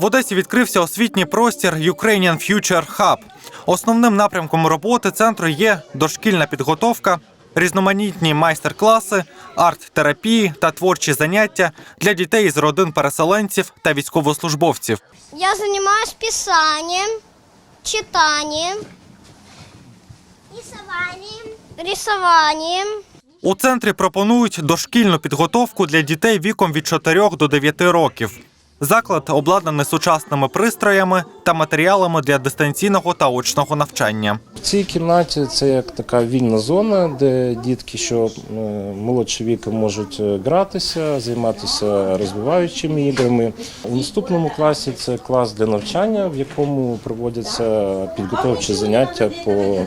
В Одесі відкрився освітній простір Ukrainian Future Hub. Основним напрямком роботи центру є дошкільна підготовка, різноманітні майстер-класи, арт-терапії та творчі заняття для дітей із родин переселенців та військовослужбовців. Я занимаюсь писанием, читанием, рисованием, рисованием. У центрі пропонують дошкільну підготовку для дітей віком від 4 до 9 років. Заклад обладнаний сучасними пристроями та матеріалами для дистанційного та очного навчання. В цій кімнаті це як така вільна зона, де дітки, що е, молодші віки можуть е, гратися, займатися розвиваючими іграми. У наступному класі це клас для навчання, в якому проводяться підготовчі заняття по е,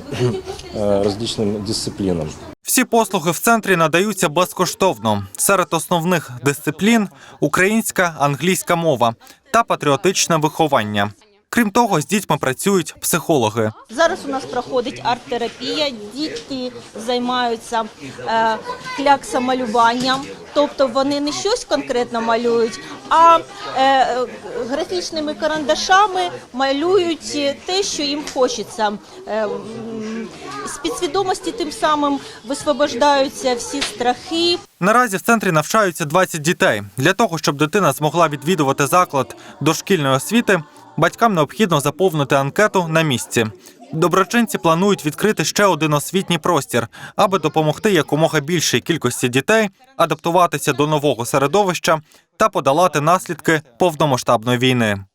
розлічним дисциплінам. Всі послуги в центрі надаються безкоштовно. Серед основних дисциплін українська, англійська мова та патріотичне виховання. Крім того, з дітьми працюють психологи. Зараз у нас проходить арт-терапія. Дітки займаються е, кляксомалюванням, тобто вони не щось конкретно малюють, а е, графічними карандашами малюють те, що їм хочеться. Е, з підсвідомості тим самим висвобождаються всі страхи, Наразі в центрі навчаються 20 дітей. Для того, щоб дитина змогла відвідувати заклад дошкільної освіти, батькам необхідно заповнити анкету на місці. Доброчинці планують відкрити ще один освітній простір, аби допомогти якомога більшій кількості дітей адаптуватися до нового середовища та подолати наслідки повномасштабної війни.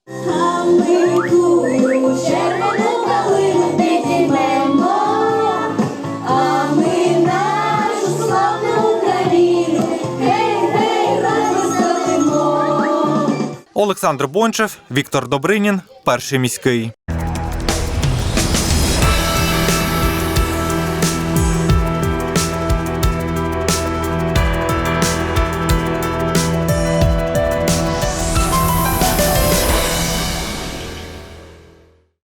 Олександр Бончев, Віктор Добринін, перший міський.